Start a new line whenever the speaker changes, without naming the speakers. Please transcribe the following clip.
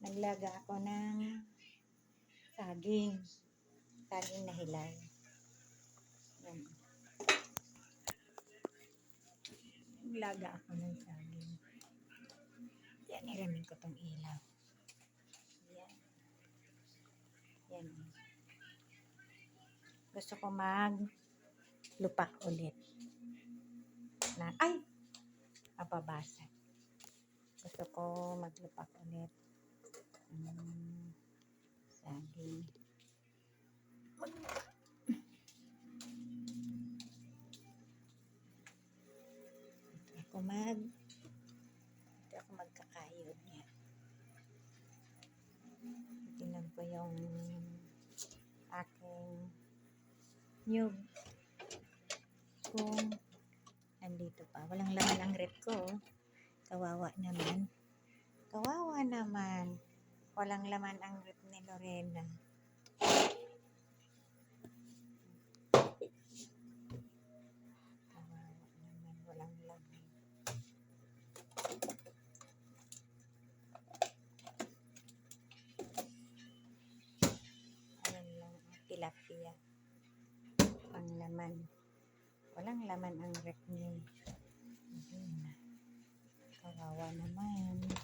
naglaga ako ng saging. Saging na hilay. Naglaga ako ng saging. Yan, niramin ko tong ilaw. Yan. Yan. Gusto ko mag lupak ulit. Na, ay! Mapabasa. Gusto ko maglupak ulit. Mm, saging. Ito ako mag ito ako magkakayod niya. Tingnan ko yung aking nyug kung nandito pa. Walang laman ang rep ko. oh. Kawawa naman. Kawawa naman. Walang laman ang rep ni Lorena. Tilapia. Ang laman. Walang laman ang rep ni Lorena. Kawawa naman.